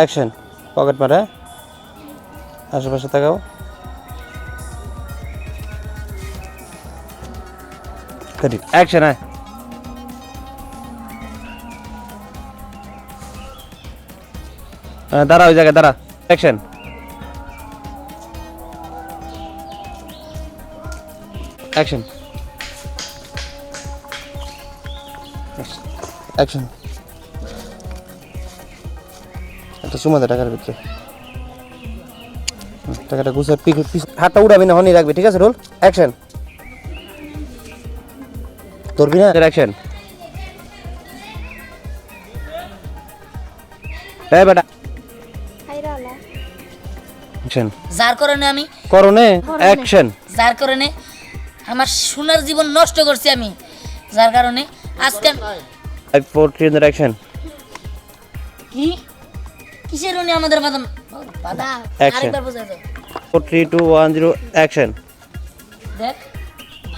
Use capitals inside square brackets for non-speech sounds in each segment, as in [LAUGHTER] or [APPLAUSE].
Action pocket মারা আশেপাশে তাকাও করি অ্যাকশন হ্যাঁ হ্যাঁ, দাঁড়া ওই জায়গায় দাঁড়া অ্যাকশন অ্যাকশন অ্যাকশন দে টাকার ভিতরে। টাকাটা গুছে হাতটা উড়াবি না হনি রাখবি ঠিক আছে রোল? অ্যাকশন ধরবি না? অ্যাকশন এই বেটা। অ্যাকশন যার কারণে আমি করনে অ্যাকশন যার কারণে আমার সোনার জীবন নষ্ট করছি আমি। যার কারণে আজকে আমি- ফোর থ্রি অ্যাকশন কি? কিসের উনি আমাদের বাদাম? বাধা আরেকবার বোঝাই দাও। Four three two one zero action দেখ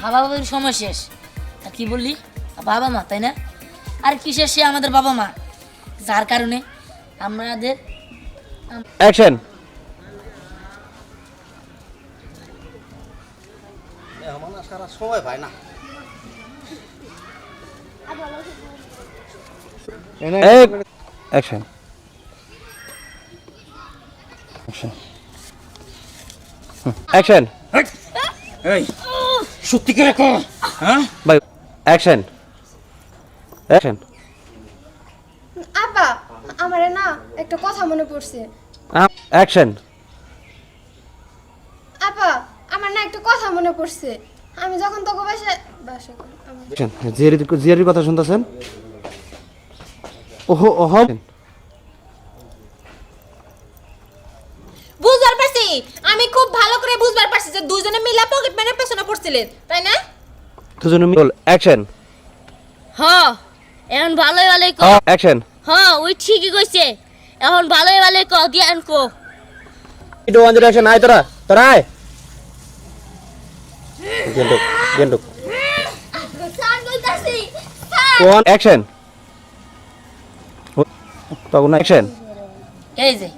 বাবা বাবির সময় শেষ। আর কি বললি? বাবা মা তাই না? আর কিসের সে আমাদের বাবা মা? যার কারণে আমাদের অ্যাকশন অ্যাকশন অ্যাকশন অ্যাকশন এই সত্যি করে কো হ্যাঁ? বাই অ্যাকশন অ্যাকশন আব্বা আমারে না একটা কথা মনে পড়ছে। অ্যাকশন আপা আমার না একটা কথা মনে পড়ছে। আমি যখন তোকে বাসা বাসা জিয়ারির কথা শুনতেছেন? ওহো ওহ বুঝবার পারছি আমি খুব ভালো করে বুঝবার পারছি যে দুজনে মিলা পকেট ম্যানের পেছনে পড়ছিলেন তাই না? দুজনে মিল অ্যাকশন হ এখন ভালোই ভালোই ক। অ্যাকশন হ ওই ঠিকই কইছে। এখন ভালোই ভালোই ক জ্ঞান কো। টু ওয়ান জিরো অ্যাকশন আয় তোরা তোরা আয়। গেন্ডুক গেন্ডুক ওয়ান অ্যাকশন তখন অ্যাকশন এই যে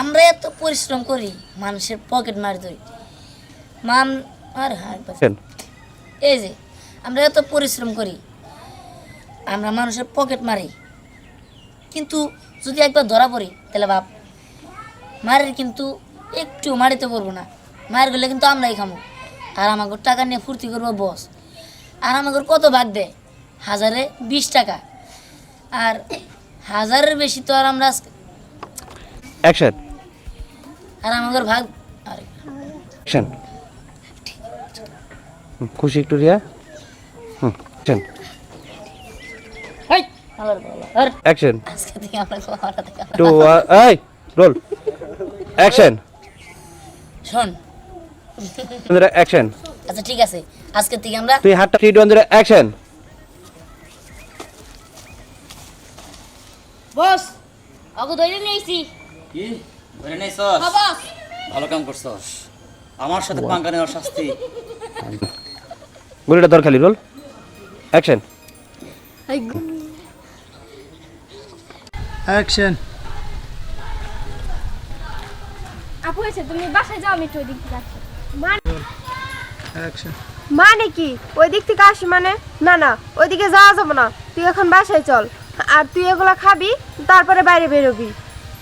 আমরা এত পরিশ্রম করি মানুষের পকেট মারি ধরি মান আর এই যে আমরা এত পরিশ্রম করি আমরা মানুষের পকেট মারি কিন্তু যদি একবার ধরা পড়ি তাহলে বাপ মারের কিন্তু একটু মারিতে পারব না। মায়ের গেলে কিন্তু আমরাই খামো। আর আমাকে টাকা নিয়ে ফুর্তি করব বস আর আমাকে কত ভাগ দেয়? হাজারে বিশ টাকা। আর হাজারের বেশি তো আর আমরা অ্যাকশন আর আমাদের ভাগ আরে। অ্যাকশন খুশি একটু রিয়া? হুম অ্যাকশন টু এই রোল। অ্যাকশন শোন। অ্যাকশন আচ্ছা ঠিক আছে। আজকে থেকে আমরা তুই হাতটা থ্রি টু অ্যাকশন বস আগু ধরে নিয়েছি কি? ধরে নেছস ভালো কাম করছস। আমার সাথে নেওয়ার শাস্তি। [LAUGHS] গুলিটা দর খালি রোল অ্যাকশন অ্যাকশন আপু এসে তুমি বাসায় যাও আমি একটু ওই দিক থেকে আসছি অ্যাকশন মানে কি? ওই দিক থেকে আসি মানে? না না ওইদিকে যাওয়া যাবে না। তুই এখন বাসায় চল। আর তুই এগুলা খাবি তারপরে বাইরে বেরোবি।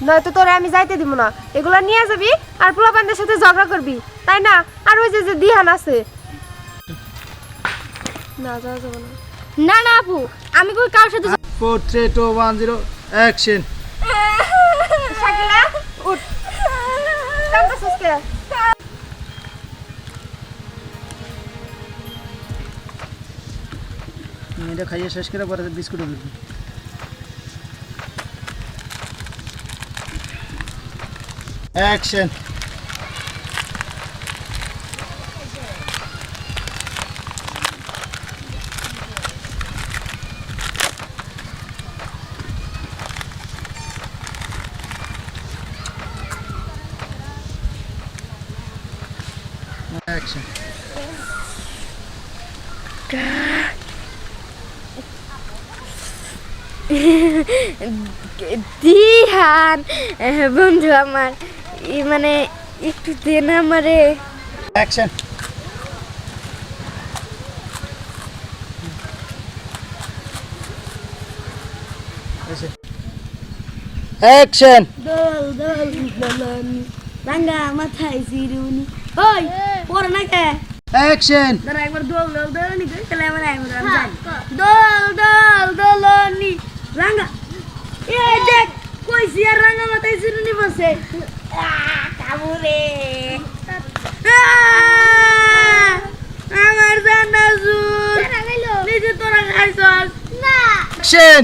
নয়তো তোরে আমি যাইতে দিব না। এগুলা নিয়ে যাবি আর পোলাপানদের সাথে ঝগড়া করবি। তাই না? আর ওই যে যে দিহান আছে না যাওয়া যাবে না। না না আপু আমি কই কারোর সাথে four three two one zero action Shakila উঠ। কাঁদতেছিস কে? এটা খাইয়ে শেষ করে পরে বিস্কুট দিবি অ্যাকশন অ্যাকশন [LAUGHS] দিহান বন্ধু আমার ই মানে একটু দেন আমারে। অ্যাকশন অ্যাকশন দল দল দলনি রাঙ্গা মাথায় জিরুনি। ওই পড়ে না কে? অ্যাকশন দাঁড়া একবার দল দল দলনি করে তাহলে আমার একবার আমি জানি দল দল দলনি রাঙ্গা এই দেখ কইছি আর রাঙ্গা মাথায় জিরুনি বসে। কামুরে। আমার জানা জুর নিজে তোরা খাইছস। না। অ্যাকশন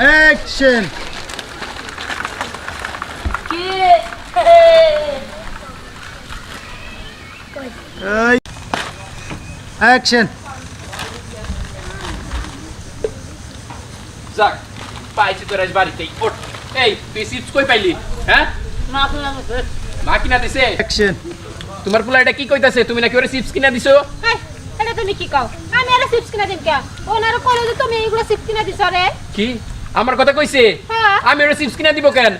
অ্যাকশন এই অ্যাকশন যাক পাইছি তোর আজ বাড়িতেই ওঠ। এই তুই চিপস কই পাইলি? হ্যাঁ? মা কিনা দিছে? অ্যাকশন তোমার পোলা এটা কি কইতাছে? তুমি নাকি ওরে চিপস কিনা দিছো? এটা তুমি কি কও? আমি আর চিপস কিনা দিম কে ওনার কইলো যে তুমি এইগুলো চিপস কিনা দিছ রে। কি? আমার কথা কইছে? হ্যাঁ। আমি ওরে চিপস কিনা দিব কেন?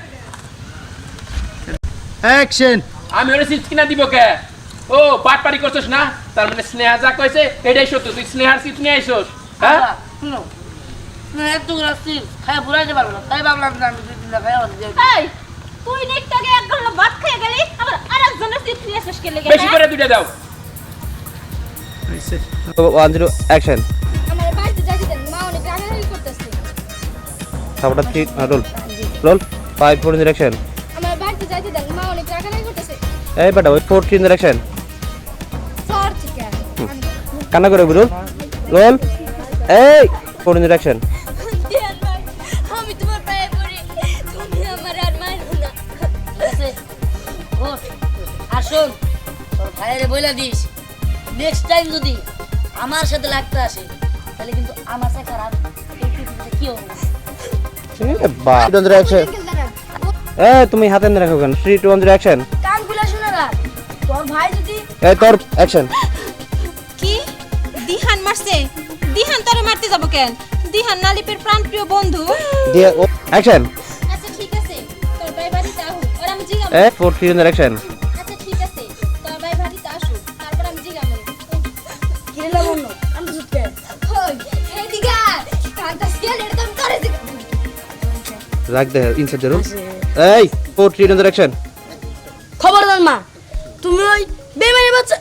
অ্যাকশন আমি ওরে চিপস কিনা দিব কে ও পাট পারি করছস না? তার মানে স্নেহা যা কইছে এটাই সত্য। তুই স্নেহার চিপস নিয়ে আইছস হ্যাঁ? শুনো। এতগুলো চিপস খাই ভুলাইতে পারব না। তাই ভাবলাম যে আমি দুই তিনটা খাই এই তুই নিকটাকে এক ঘণ্টা ভাত খেয়ে গেলি আবার আরেকজনের চিপস নিয়ে শেষ করে লেগে বেশি করে দুইটা দাও। ওয়ান জিরো অ্যাকশন তারপরে three roll. Roll five four in এই বেটা ওই ফোর থ্রি ইন অ্যাকশন কান্না করে রোল রোল এই ফোর ইন শোন তোর ভাইয়েরে বইলা দিস। নেক্সট টাইম যদি আমার সাথে লাগতে আসে তাহলে কিন্তু আমার সাথে খারাপ কি হবে? এই তুমি হাতে নিয়ে রাখো কেন? Three two one zero action কান খুলে শুনে রাখ। তোর ভাই যদি এই তোর অ্যাকশন কি? দিহান মারছে। দিহান তোরে মারতে যাব কেন? দিহান নালিপের প্রাণপ্রিয় বন্ধু। দিয়ে অ্যাকশন আচ্ছা ঠিক আছে। তোর ভাই বাড়িতে যাও। আর আমি জিগাম ফোর থ্রি ওয়ান অ্যাকশন রাখ দে ইনসাইড দ্য রুম এই ফোর থ্রি ইন অ্যাকশন খবরদার মা তুমি ওই বেমানি বাচ্চা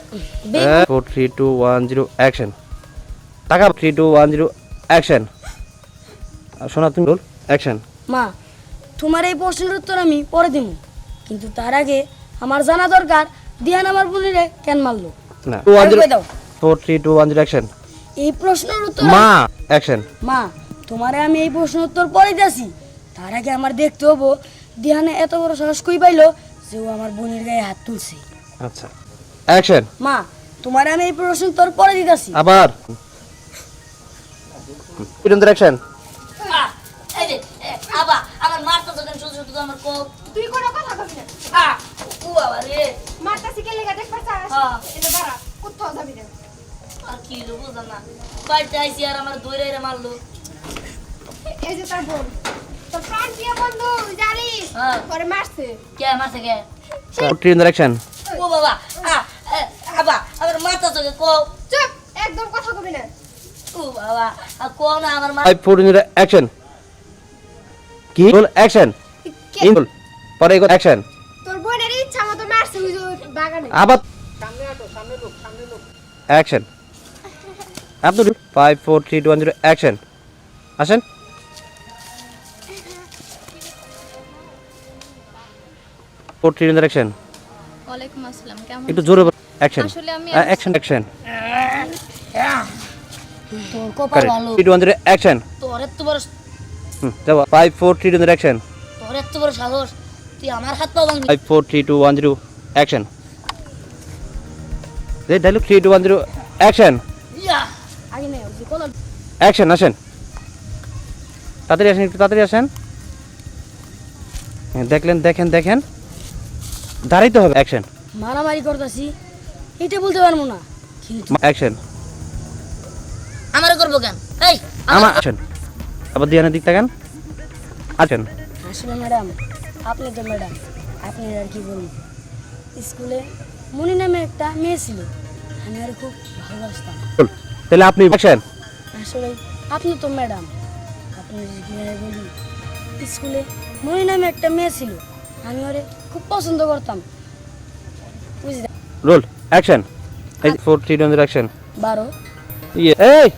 four three two one zero action টাকা three two one zero action শোনা তুমি রোল অ্যাকশন মা তোমার এই প্রশ্নের উত্তর আমি পরে দিব কিন্তু তার আগে আমার জানা দরকার দিয়ান আমার বোনেরে কেন মারলো? না টু ওয়ান জিরো দাও? Four three two one zero action এই প্রশ্নের উত্তর মা অ্যাকশন মা তোমারে আমি এই প্রশ্ন উত্তর পরে দিয়েছি। তার আগে আমার দেখতে হব। দিহানে এত বড় সাহস কই পাইলো যে ও আমার বোনের গায়ে হাত তুলছে। আচ্ছা। অ্যাকশন। মা তোমারে আমি এই প্রশ্ন উত্তর পরে দিতেছি। আবার। ইন অ্যাকশন আবা আমার মারতে যখন শুধু শুধু আমার কো তুই কোনো কথা কবি না। আ ও বাবা রে। মারতাছি কে লেগে দেখ পাচ্ছা হ্যাঁ। এটা দাঁড়া কোথাও যাবি না। আর কি হলো বুঝলাম না। বাড়িতে আইসি আর আমার দইরে মারলো। এই যে তার বোন। তোর প্রাণ প্রিয় বন্ধু? জানিস হ্যাঁ। পরে মারছে। কে মারছে কে? ফোর থ্রি ও বাবা আ এ, আবা আমার মাথা চোখে কো। চুপ একদম কথা কবি না। ও বাবা আর কো না আমার মা ফাইভ ফোর ইন অ্যাকশন কি? রোল অ্যাকশন কে? ইন পরে অ্যাকশন তোর বোনের ইচ্ছা মতো মারছে ওই যে বাগানে। আবার action Abdul five four three two one zero action আসেন। ফোর থ্রি অ্যাকশন ওয়ালাইকুম আসসালাম কেমন একটু জোরে অ্যাকশন আসলে আমি অ্যাকশন অ্যাকশন তোর কপাল ভালো। থ্রি টু ওয়ান অ্যাকশন তোর এত বড় যাব। Five four three two action তোর এত বড় সাহস। তুই আমার হাত পা ভাঙবি। Five four three two one zero action dialogue three two one zero action ইয়া! আগে যে অ্যাকশন আসেন। তাড়াতাড়ি আসেন একটু তাড়াতাড়ি আসেন। হ্যাঁ, দেখলেন দেখেন দেখেন। দাঁড়াইতে হবে অ্যাকশন মারামারি করতেছি এটা বলতে পারব না। কিন্তু অ্যাকশন আমারে করব কেন? এই আমার অ্যাকশন আবার দিয়ানের দিক তাকান আছেন আসলে ম্যাডাম আপনি তো ম্যাডাম আপনি আর কি বলব? স্কুলে মনি নামে একটা মেয়ে ছিল আমি আর খুব ভালোবাসতাম। তাহলে আপনি অ্যাকশন আসলে আপনি তো ম্যাডাম আপনি যদি বলি স্কুলে মনি নামে একটা মেয়ে ছিল আমি ওরে খুব পছন্দ করতাম। রোল অ্যাকশন এই ফোর থ্রি অ্যাকশন বারো। ইয়ে এই!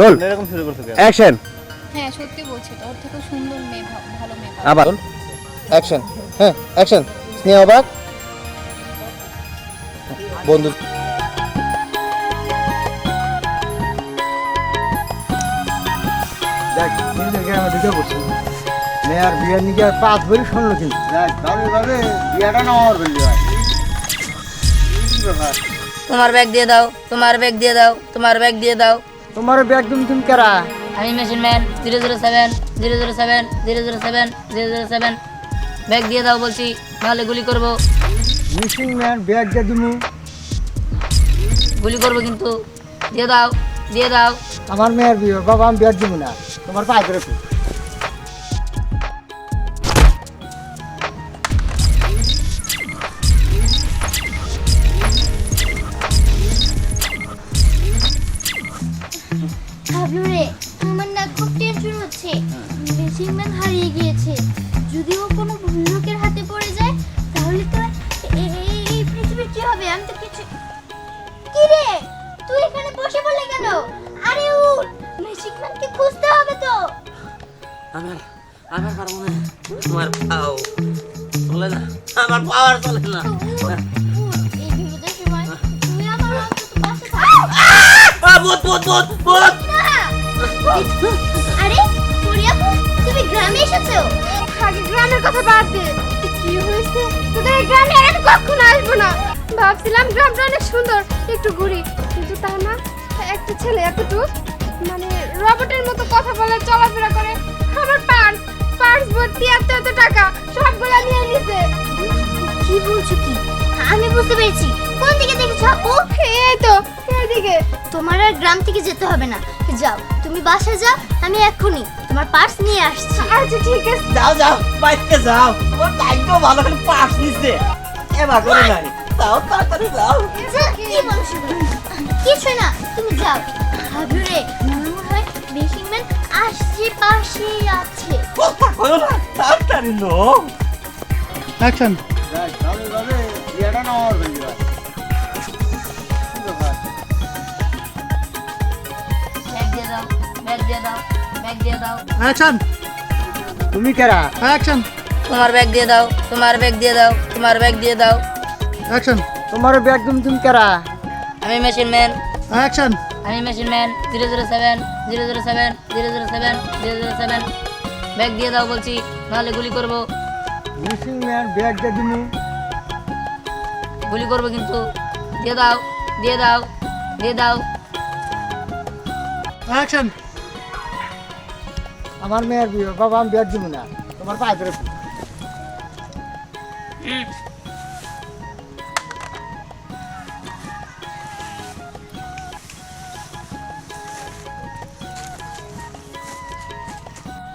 রোল। অ্যাকশন হ্যাঁ সত্যি বলছি তো ওর থেকে সুন্দর মেয়ে ভালো মেয়ে। আবার। অ্যাকশন হ্যাঁ অ্যাকশন স্নেহ অবাক বন্ধু। দেখ নিজের গ্রামে ঢুকে পড়ছি মেয়ের বিয়ের নিকে আর পাঁচ ভরি শুনলো কিন্তু ভাবে না আমার বললি তোমার ব্যাগ দিয়ে দাও তোমার ব্যাগ দিয়ে দাও তোমার ব্যাগ দিয়ে দাও। তোমার ব্যাগ তুমি তুমি কেরা? আমি machine man zero zero seven zero zero seven zero zero seven zero zero seven bag দিয়ে দাও বলছি নাহলে গুলি করব। মিসিং ম্যান ব্যাগ দিয়ে দিমু। গুলি করব কিন্তু। দিয়ে দাও দিয়ে দাও। আমার মেয়ের বিয়ে বাবা আমি ব্যাগ দিব না। তোমার পায়ে ধরে আমার আমার পারব না। তোমার পাও। চলে না। আমার পাওয়ার চলে না। আমার তুমি গ্রামে এসেছ? আগে গ্রামের কথা বাদ দে। গ্রামে আর কখনো আসব না। ভাবছিলাম গ্রামটা অনেক সুন্দর, একটু ঘুরি। কিন্তু তা না, একটা ছেলে এতটুকু মানে রবটের মতো কথা বলে, চলাফেরা করে। আমার পার্স পার্স ভর্তি এত এত টাকা সবগুলো নিয়ে নিছে কি বলছো কি? আমি বুঝতে পেরেছি। কোন দিকে দেখেছ? আপু এই তো এইদিকে তোমার আর গ্রাম থেকে যেতে হবে না। যাও তুমি বাসায় যাও আমি এক্ষুনি তোমার পার্স নিয়ে আসছি। আচ্ছা ঠিক আছে। যাও যাও বাইকে যাও। ওর ভাগ্য ভালো করে এবার করে নাই। যাও তাড়াতাড়ি যাও। কি বলছো? কিছু না তুমি যাও। হাবুরে মনে হয় মেশিন ম্যান আসছে পাশেই আছে। কথা কয়ো না তাড়াতাড়ি নো অ্যাকশন। দেখ ভাবে ভাবে বিয়েটা না আমার বললি ভাই ব্যাগ দিয়ে দাও ব্যাগ দিয়ে দাও ব্যাগ দিয়ে দাও অ্যাকশন। তুমি কেরা অ্যাকশন। তোমার ব্যাগ দিয়ে দাও তোমার ব্যাগ দিয়ে দাও তোমার ব্যাগ দিয়ে দাও। অ্যাকশন। তোমার ব্যাগ তুমি তুমি কেরা আমি মেশিন ম্যান। অ্যাকশন। আমি machine man. Zero zero seven zero zero seven zero zero seven zero zero seven. Bag দিয়ে দাও বলছি নাহলে গুলি করব। মিসিং ম্যান ব্যাগ দিয়ে দিমু গুলি করব কিন্তু। দিয়ে দাও দিয়ে দাও দিয়ে দাও। অ্যাকশন আমার মেয়ের বিয়ে বাবা আমি ব্যাগ দিব না। তোমার পায়ে ধরে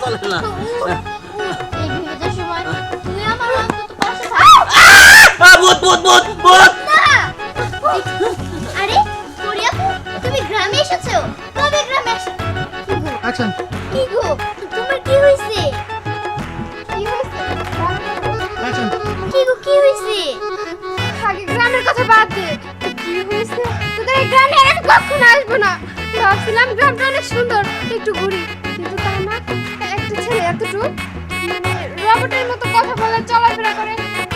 পাওয়ার চলে না। ভূত ভূত ভূত ভূত। আরে পরিয়াপু তুমি গ্রামে এসেছ? কবে গ্রামে এসে অ্যাকশন কি গো? তোমার কি হয়েছে? কি হয়েছে? কি গো কি হয়েছে? আগে গ্রামের কথা বাদ দে। কি হয়েছে? তোদের এই গ্রামে আর কখনো আসব না। ভাবছিলাম গ্রামটা অনেক সুন্দর একটু ঘুরি। কিন্তু তা না? একটা ছেলে এতটুকু? মানে রবটের মতো কথা বলে চলাফেরা করে।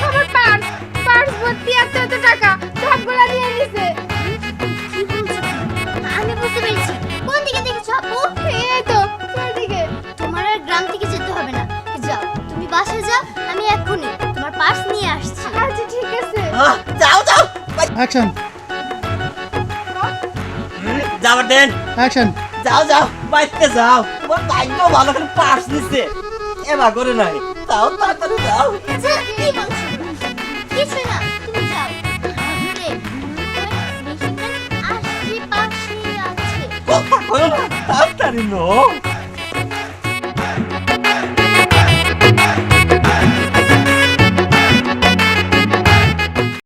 আমার পার্স পার্স ভর্তি এত এত টাকা সবগুলা নিয়ে নিছে। আমি বুঝতে পেরেছি। কোন দিকে দেখেছ? আপু এই তো দিকে? তোমার আর গ্রাম থেকে যেতে হবে না। যাও তুমি বাসায় যাও আমি এক্ষুনি তোমার পার্স নিয়ে আসছি। আচ্ছা ঠিক আছে। যাও যাও। অ্যাকশন যাবার দেন। অ্যাকশন যাও যাও বাইতে যাও। তোমার ভাগ্য ভালো করে পাস দিছে এবার করে নাই। তাও তাড়াতাড়ি যাও। আচ্ছা, কি বলছো কিছু না তুমি যাও। আরে, বেশিক্ষণ আশেপাশে আছে কথা কয় না তাড়াতাড়ি নো